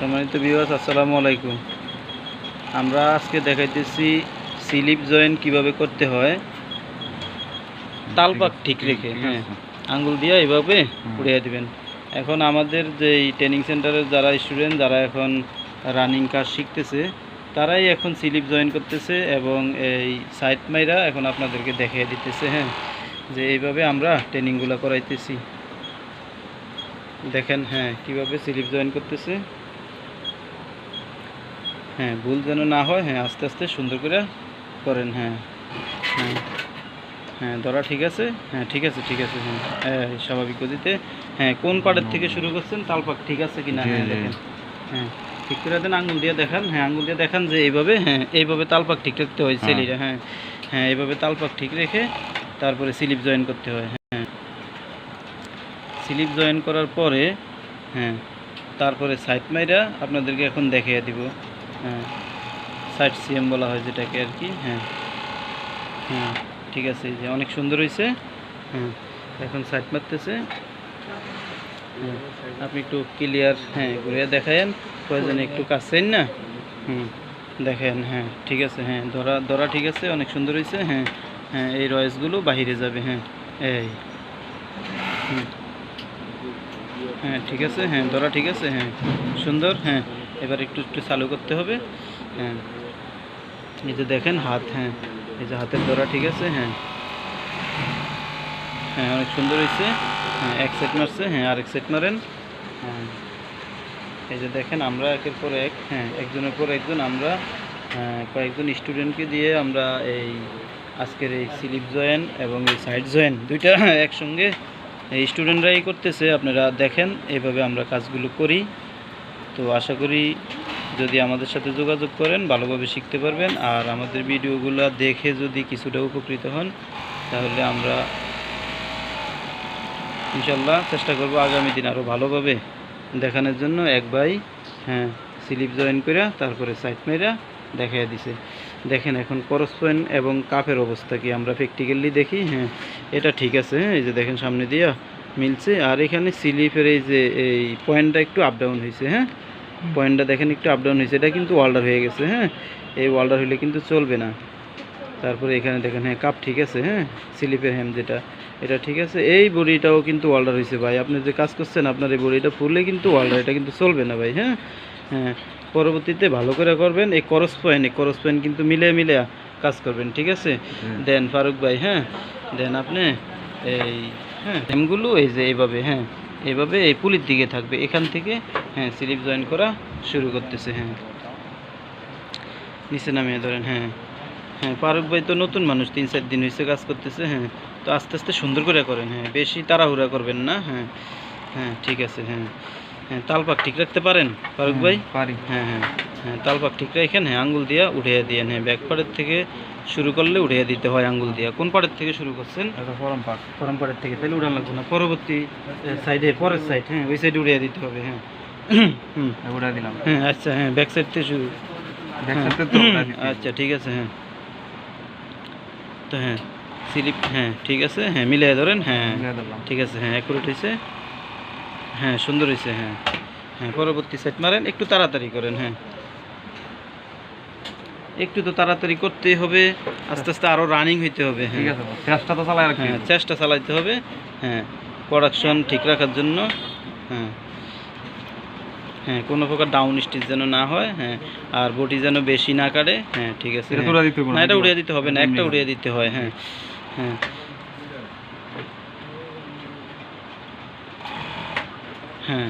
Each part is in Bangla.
সম্মানিত বিবাস আসসালামু আলাইকুম। আমরা আজকে দেখাইতেছি স্লিপ জয়েন কীভাবে করতে হয়। তালপাক ঠিক রেখে হ্যাঁ আঙ্গুল দিয়ে এইভাবে হুম। উড়িয়ে দিবেন। এখন আমাদের যে ট্রেনিং সেন্টারের যারা স্টুডেন্ট যারা এখন রানিং কাজ শিখতেছে তারাই এখন স্লিপ জয়েন করতেছে এবং এই সাইড মাইরা এখন আপনাদেরকে দেখিয়ে দিতেছে হ্যাঁ যে এইভাবে আমরা ট্রেনিংগুলো করাইতেছি। দেখেন হ্যাঁ কীভাবে স্লিপ জয়েন করতেছে। হ্যাঁ ভুল যেন না হয় হ্যাঁ আস্তে আস্তে সুন্দর করে করেন হ্যাঁ হ্যাঁ হ্যাঁ ধরা ঠিক আছে হ্যাঁ ঠিক আছে ঠিক আছে হ্যাঁ হ্যাঁ স্বাভাবিক গতিতে হ্যাঁ কোন পাড়ের থেকে শুরু করছেন তালপাক ঠিক আছে কি না হ্যাঁ। দেখেন হ্যাঁ ঠিক করে দেন আঙুল দিয়ে দেখান হ্যাঁ আঙুল দিয়ে দেখান যে এইভাবে হ্যাঁ এইভাবে তালপাক ঠিক রাখতে হয় হ্যাঁ। সেলিরা হ্যাঁ হ্যাঁ এইভাবে তালপাক ঠিক রেখে তারপরে স্লিপ জয়েন করতে হয় হ্যাঁ স্লিপ জয়েন করার পরে হ্যাঁ তারপরে সাইড মাইরা আপনাদেরকে এখন দেখিয়ে দিব হ্যাঁ সাইড সিএম বলা হয় যেটাকে আর কি হ্যাঁ। হ্যাঁ ঠিক আছে, এই যে অনেক সুন্দর হয়েছে হ্যাঁ এখন সাইড মারতেছে। হ্যাঁ আপনি একটু ক্লিয়ার হ্যাঁ ঘুরিয়ে দেখায়েন। প্রয়োজনে একটু কাছেন না? হুম দেখেন হ্যাঁ ঠিক আছে হ্যাঁ ধরা ধরা ঠিক আছে, অনেক সুন্দর হয়েছে হ্যাঁ হ্যাঁ এই রয়েসগুলো বাহিরে যাবে হ্যাঁ এই। হ্যাঁ ঠিক আছে হ্যাঁ ধরা ঠিক আছে হ্যাঁ সুন্দর হ্যাঁ। এবার একটু একটু চালু করতে হবে। হ্যাঁ। এই যে দেখেন হাত হ্যাঁ। এই যে হাতের ধরা ঠিক আছে? হ্যাঁ। হ্যাঁ অনেক সুন্দর হয়েছে। হ্যাঁ এক সেট মারছে হ্যাঁ আরেক সেট মারেন। হ্যাঁ। এই যে দেখেন, আমরা একের পর এক হ্যাঁ একজনের পর একজন আমরা কয়েকজন স্টুডেন্টকে দিয়ে আমরা এই আজকের এই স্লিপ জয়েন এবং এই সাইড জয়েন, দুইটা একসঙ্গে এই স্টুডেন্টরাই করতেছে। আপনারা দেখেন, এইভাবে আমরা কাজগুলো করি। তো আশা করি যদি আমাদের সাথে যোগাযোগ করেন, ভালোভাবে শিখতে পারবেন। আর আমাদের ভিডিওগুলো দেখে যদি কিছুটা উপকৃত হন, তাহলে আমরা ইনশাল্লাহ চেষ্টা করব আগামী দিন আরও ভালোভাবে দেখানোর জন্য। এক ভাই হ্যাঁ স্লিপ জয়েন করে তারপরে সাইড মেরা দেখাইয়া দিছে। দেখেন এখন করস এবং কাপের অবস্থা কি? আমরা প্র্যাকটিক্যালি দেখি হ্যাঁ এটা ঠিক আছে হ্যাঁ এই যে দেখেন সামনে দিয়া। মিলছে। আর এখানে স্লিপের এই যে এই পয়েন্টটা একটু আপ ডাউন হয়েছে হ্যাঁ? পয়েন্টটা দেখেন একটু আপ ডাউন হয়েছে এটা কিন্তু ওয়াল্ডার হয়ে গেছে হ্যাঁ? এই ওয়াল্ডার হলে কিন্তু চলবে না। তারপরে এখানে দেখেন হ্যাঁ কাপ ঠিক আছে হ্যাঁ? স্লিপের হ্যাম যেটা এটা ঠিক আছে। এই বডিটাও কিন্তু ওয়াল্ডার হয়েছে ভাই। আপনি যে কাজ করছেন আপনার এই বডিটা ফুললে কিন্তু ওয়াল্ডার এটা কিন্তু চলবে না ভাই হ্যাঁ? হ্যাঁ পরবর্তীতে ভালো করে করবেন। এই করস পয়েন্ট এই করস পয়েন্ট কিন্তু মিলে মিলে কাজ করবেন ঠিক আছে? দেন ফারুক ভাই হ্যাঁ? দেন আপনি এই হ্যাঁ এই যে এইভাবে হ্যাঁ এইভাবে এই পুলির দিকে থাকবে। এখান থেকে হ্যাঁ স্লিপ জয়েন করা শুরু করতেছে হ্যাঁ। নিচে নামিয়ে ধরেন হ্যাঁ। হ্যাঁ ফারুক ভাই তো নতুন মানুষ তিন চার দিন হয়েছে কাজ করতেছে হ্যাঁ। তো আস্তে আস্তে সুন্দর করে করেন হ্যাঁ। বেশি তাড়াহুড়া করবেন না হ্যাঁ। হ্যাঁ ঠিক আছে হ্যাঁ। হ্যাঁ তালপাক ঠিক রাখতে পারেন ফারুক ভাই? পারি। হ্যাঁ হ্যাঁ। হ্যাঁ তালপাক ঠিক রাখেন হ্যাঁ আঙ্গুল দিয়া উঠিয়ে দিয়ে হ্যাঁ ব্যাক পাড়ের থেকে শুরু করলে উঠিয়ে দিতে হয় আঙ্গুল দিয়া। কোন পাড়ের থেকে শুরু করছেন? এটা ফরম পাক ফরম পাড়ের থেকে তাহলে উড়ান লাগবে না। পরবর্তী সাইডে পরের সাইড হ্যাঁ ওই সাইডে উঠিয়ে দিতে হবে হ্যাঁ। হুম ওটা দিলাম। হ্যাঁ আচ্ছা হ্যাঁ ব্যাক সাইড থেকে শুরু। ওটা দিছি। আচ্ছা ঠিক আছে হ্যাঁ। তো হ্যাঁ স্লিপ হ্যাঁ ঠিক আছে হ্যাঁ মিলিয়ে ধরেন হ্যাঁ। ঠিক আছে হ্যাঁ অ্যাকুরেট হয়েছে হ্যাঁ সুন্দর হয়েছে হ্যাঁ। হ্যাঁ পরবর্তী সেট মারেন একটু তাড়াতাড়ি করেন হ্যাঁ। একটু তো তাড়াতাড়ি করতেই হবে আস্তে আস্তে আরও রানিং হইতে হবে ঠিক হ্যাঁ আছে চেষ্টা তো চালাই রাখি হ্যাঁ চেষ্টা চালাইতে হবে হ্যাঁ প্রোডাকশন ঠিক রাখার জন্য হ্যাঁ। হ্যাঁ কোনো প্রকার ডাউন স্টিচ যেন না হয় হ্যাঁ আর বটি যেন বেশি না কাটে হ্যাঁ ঠিক আছে হ্যাঁ। না, এটা উড়িয়ে দিতে হবে না একটা উড়িয়ে দিতে হয় হ্যাঁ হ্যাঁ। হ্যাঁ।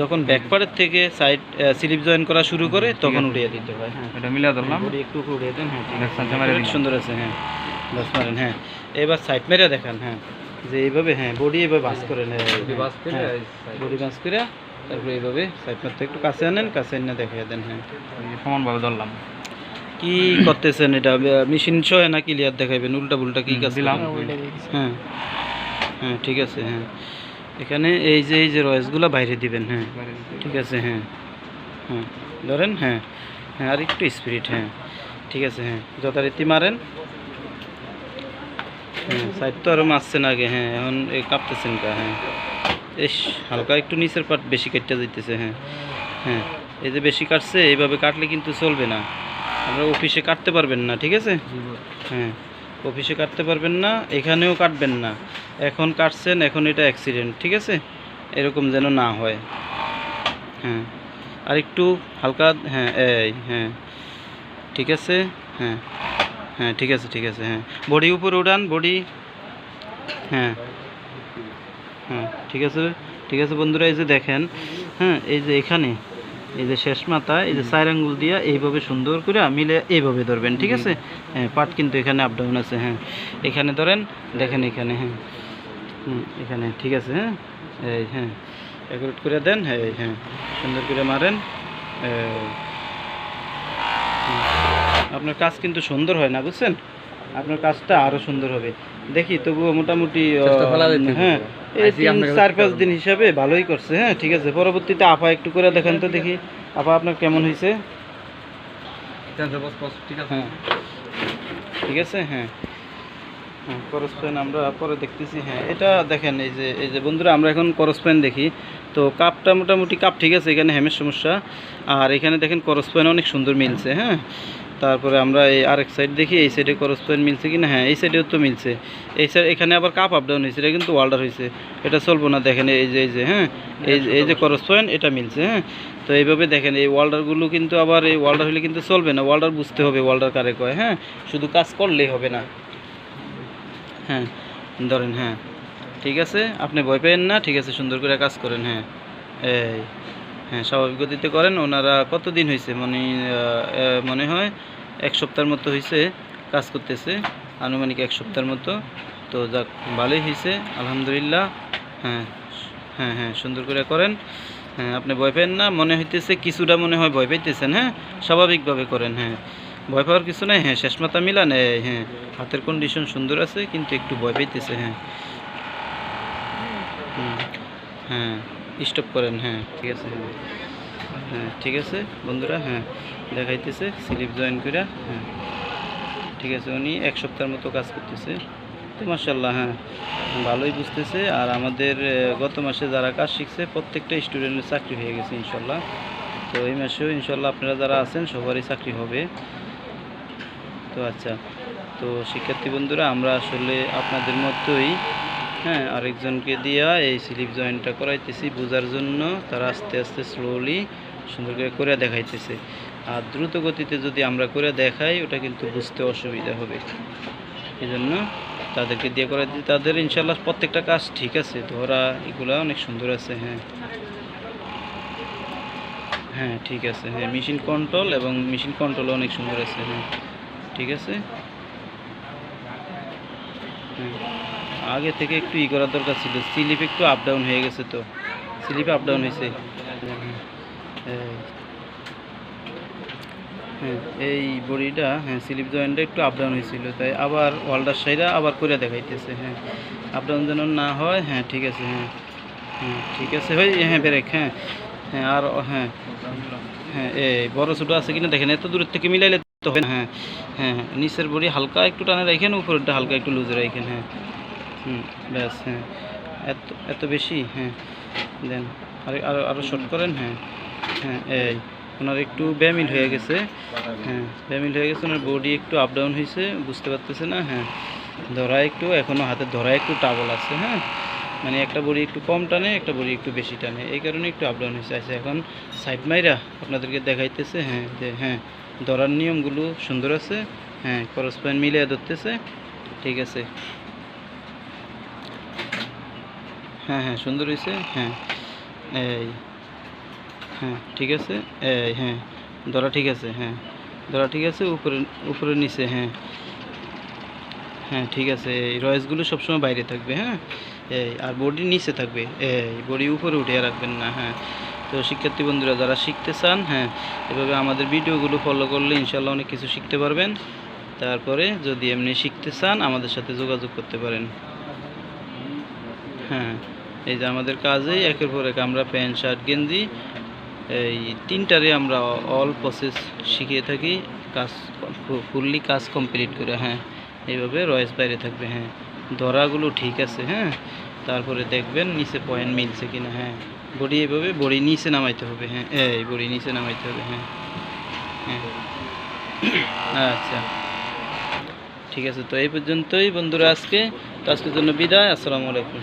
যখন ব্যাকপার্টের থেকে সাইড স্লিপ জয়েন করা শুরু করে তখন উড়িয়ে দিতে হয় হ্যাঁ। এটা মিলাই ধরলাম। বডি একটু উপরে উড়িয়ে দেন হ্যাঁ ঠিক আছে। সুন্দর আছে হ্যাঁ বাস মারেন হ্যাঁ। এবার সাইড মেরে দেখান হ্যাঁ যে এইভাবে হ্যাঁ বডি এভাবে বাস করেন বডি বাস করে তারপরে এইভাবে সাইড মারতে একটু কাছে আনেন কাছে এনে দেখিয়ে দেন হ্যাঁ। সমানভাবে ধরলাম। কি করতেছেন এটা? মেশিন সহ না ক্লিয়ার দেখাবেন উল্টা পুল্টা কি কাজ দিলাম। হ্যাঁ। হ্যাঁ ঠিক আছে হ্যাঁ। এখানে এই যে এই যে রয়েসগুলো বাইরে দিবেন হ্যাঁ। ঠিক আছে হ্যাঁ। হ্যাঁ ধরেন হ্যাঁ। হ্যাঁ আর একটু স্পিরিট হ্যাঁ। ঠিক আছে হ্যাঁ। যথারীতি মারেন। হ্যাঁ সাইড তো আরও মারছেন আগে হ্যাঁ। এখন এই কাঁপতেছেন কা হ্যাঁ। এস হালকা একটু নিচের পাট বেশি কেটে যাইতেছে হ্যাঁ। হ্যাঁ এই যে বেশি কাটছে এইভাবে কাটলে কিন্তু চলবে না। আপনারা অফিসে কাটতে পারবেন না ঠিক আছে? হ্যাঁ। অফিসে কাটতে পারবেন না, এখানেও কাটবেন না। এখন কাটছেন, এখন এটা অ্যাক্সিডেন্ট ঠিক আছে? এরকম যেন না হয়। হ্যাঁ আর একটু হালকা হ্যাঁ এই হ্যাঁ ঠিক আছে? হ্যাঁ হ্যাঁ ঠিক আছে ঠিক আছে হ্যাঁ। বডি উপরে উঠান, বডি হ্যাঁ হ্যাঁ ঠিক আছে? ঠিক আছে বন্ধুরা, এই যে দেখেন হ্যাঁ এই যে এখানে এই যে শেষ মাথা এই যে চার আঙ্গুল দিয়া এইভাবে সুন্দর করে মিলে এইভাবে ধরবেন ঠিক আছে? হ্যাঁ পাট কিন্তু এখানে আপ ডাউন আছে হ্যাঁ। এখানে ধরেন দেখেন এখানে হ্যাঁ। এখানে ঠিক আছে হ্যাঁ? এই হ্যাঁ। অ্যাকুরেট করে দেন হ্যাঁ হ্যাঁ। সুন্দর করে মারেন। আপনার কাজ কিন্তু সুন্দর হয় না বুঝছেন? আপনার কাজটা আরও সুন্দর হবে। দেখি তবুও মোটামুটি হ্যাঁ এই তিন চার পাঁচ দিন হিসাবে ভালোই করছে হ্যাঁ ঠিক আছে। পরবর্তীতে আপা একটু করে দেখেন তো দেখি। আপা আপনার কেমন হয়েছে? ঠিক আছে হ্যাঁ। ঠিক আছে হ্যাঁ। হ্যাঁ করস আমরা পরে দেখতেছি হ্যাঁ। এটা দেখেন এই যে এই যে বন্ধুরা আমরা এখন করস পেন দেখি। তো কাপটা মোটামুটি কাপ ঠিক আছে এখানে হ্যামের সমস্যা। আর এখানে দেখেন করস পেন অনেক সুন্দর মিলছে হ্যাঁ। তারপরে আমরা এই আরেক সাইড দেখি এই সাইডে করস পেন মিলছে কি না হ্যাঁ এই সাইডেও তো মিলছে। এই সাইড এখানে আবার কাপ আপ ডাউন হয়েছে এটা কিন্তু ওয়াল্ডার হয়েছে। এটা চলবো না দেখেন এই যে এই যে হ্যাঁ? এই যে এই যে করস পেন এটা মিলছে হ্যাঁ? তো এইভাবে দেখেন এই ওয়াল্ডারগুলো কিন্তু আবার এই ওয়াল্ডার হলে কিন্তু চলবে না। ওয়াল্ডার বুঝতে হবে ওয়াল্ডার কারে কয় হ্যাঁ? শুধু কাজ করলেই হবে না। হ্যাঁ ধরেন হ্যাঁ। ঠিক আছে? আপনি ভয় পেয়েন না ঠিক আছে সুন্দর করে কাজ করেন হ্যাঁ। এই হ্যাঁ স্বাভাবিক গতিতে করেন। ওনারা কতদিন হয়েছে মানে মনে হয় এক সপ্তাহের মতো হয়েছে কাজ করতেছে, আনুমানিক এক সপ্তাহের মতো। তো যাক, ভালোই হয়েছে আলহামদুলিল্লাহ। হ্যাঁ হ্যাঁ হ্যাঁ সুন্দর করে করেন। হ্যাঁ আপনি ভয় পেন না, মনে হইতেছে কিছুটা মনে হয় ভয় পাইতেছেন হ্যাঁ? স্বাভাবিকভাবে করেন হ্যাঁ। ভয় পাওয়ার কিছু নাই হ্যাঁ শেষ মাথা মিলান হ্যাঁ হাতের কন্ডিশন সুন্দর আছে, কিন্তু একটু ভয় পাইতেছে হ্যাঁ। হ্যাঁ। স্টপ করেন হ্যাঁ ঠিক আছে। হ্যাঁ হ্যাঁ ঠিক আছে, বন্ধুরা হ্যাঁ দেখাইতেছে, স্লিপ জয়েন করে হ্যাঁ ঠিক আছে, উনি এক সপ্তাহের মতো কাজ করতেছে। তো মার্শাল্লাহ হ্যাঁ ভালোই বুঝতেছে, আর আমাদের গত মাসে যারা কাজ শিখছে, প্রত্যেকটা স্টুডেন্টের চাকরি হয়ে গেছে ইনশাল্লাহ তো এই মাসেও ইনশাল্লাহ আপনারা যারা আছেন, সবারই চাকরি হবে। তো আচ্ছা তো শিক্ষার্থী বন্ধুরা, আমরা আসলে আপনাদের মতোই হ্যাঁ আরেকজনকে দিয়া এই স্লিপ জয়েন্টটা করাইতেছি, বোঝার জন্য তারা আস্তে আস্তে স্লোলি সুন্দর করে করে দেখাইতেছে। আর দ্রুত গতিতে যদি আমরা করে দেখাই, ওটা কিন্তু বুঝতে অসুবিধা হবে। এই জন্য তাদেরকে দিয়ে করে দিই তাদের ইনশাল্লাহ প্রত্যেকটা কাজ ঠিক আছে, ধরা এগুলা অনেক সুন্দর আছে হ্যাঁ। হ্যাঁ ঠিক আছে হ্যাঁ মেশিন কন্ট্রোল এবং মেশিন কন্ট্রোল অনেক সুন্দর আছে হ্যাঁ। ঠিক আছে? হ্যাঁ। আগে থেকে একটু ই করার দরকার ছিল। স্লিপ একটু আপ ডাউন হয়ে গেছে তো। স্লিপ আপ ডাউন হয়েছে। হ্যাঁ, এই। বডিটা হ্যাঁ স্লিপ জয়েন্টটা একটু আপ ডাউন হয়েছিল। তাই আবার ওয়াল্ডার সাইডা আবার করে দেখাইতেছে হ্যাঁ। আপ ডাউন যেন না হয় হ্যাঁ ঠিক আছে হ্যাঁ। হ্যাঁ ঠিক আছে ভাই হ্যাঁ ব্রেক হ্যাঁ। হ্যাঁ আর হ্যাঁ। হ্যাঁ এই বড় ছোটো আছে কিনা দেখেন এত দূরের থেকে মিলাইলে তো হ্যাঁ হ্যাঁ। হ্যাঁ, নিচের বডি হালকা একটু টানে রাখেন উপরেরটা হালকা একটু লুজে রাখেন হ্যাঁ। হুম, ব্যাস হ্যাঁ। এত এত বেশি? হ্যাঁ দেন, আর আরও আরও শর্ট করেন? হ্যাঁ হ্যাঁ এই, ওনার একটু ব্যামিল হয়ে গেছে। হ্যাঁ ব্যামিল হয়ে গেছে, ওনার বডি একটু আপ ডাউন হয়েছে বুঝতে পারতেছে না হ্যাঁ। ধরা একটু এখনও হাতে ধরা একটু টাবল আছে হ্যাঁ। মানে একটা বড়ি একটু কম টানে, একটা বড়ি একটু বেশি টানে। এই কারণে একটু আপ ডাউন হয়েছে আচ্ছা এখন সাইড মাইরা আপনাদেরকে দেখাইতেছে হ্যাঁ যে হ্যাঁ ধরার নিয়মগুলো সুন্দর আছে হ্যাঁ করস পয়েন্ট মিলিয়ে ধরতেছে, ঠিক আছে। হ্যাঁ হ্যাঁ সুন্দর হয়েছে হ্যাঁ। এই হ্যাঁ ঠিক আছে। এই হ্যাঁ ধরা ঠিক আছে হ্যাঁ। ধরা ঠিক আছে, উপরে উপরে নিচে হ্যাঁ। হ্যাঁ ঠিক আছে। এই রয়েসগুলো সবসময় বাইরে থাকবে হ্যাঁ। এই, আর বডি নিচে থাকবে। এই, বডি উপরে উঠে রাখবেন না হ্যাঁ। তো শিক্ষার্থী বন্ধুরা, যারা শিখতে চান হ্যাঁ এভাবে আমাদের ভিডিওগুলো ফলো করলে ইনশাল্লাহ অনেক কিছু শিখতে পারবেন। তারপরে যদি এমনি শিখতে চান, আমাদের সাথে যোগাযোগ করতে পারেন। হ্যাঁ এই যে আমাদের কাজেই একের পর এক আমরা প্যান্ট, শার্ট, গেঞ্জি, এই তিনটারে আমরা অল প্রসেস শিখিয়ে থাকি, কাজ ফুললি কাজ কমপ্লিট করে হ্যাঁ এইভাবে রয়েস বাইরে থাকবে হ্যাঁ ধরাগুলো ঠিক আছে হ্যাঁ তারপরে দেখবেন নিচে পয়েন্ট মিলছে কিনা হ্যাঁ বডি এইভাবে, বডি নিচে নামাইতে হবে হ্যাঁ এই বডি নিচে নামাইতে হবে হ্যাঁ হ্যাঁ আচ্ছা ঠিক আছে, তো এই পর্যন্তই বন্ধুরা আজকে তো আজকের জন্য বিদায় আসসালামু আলাইকুম।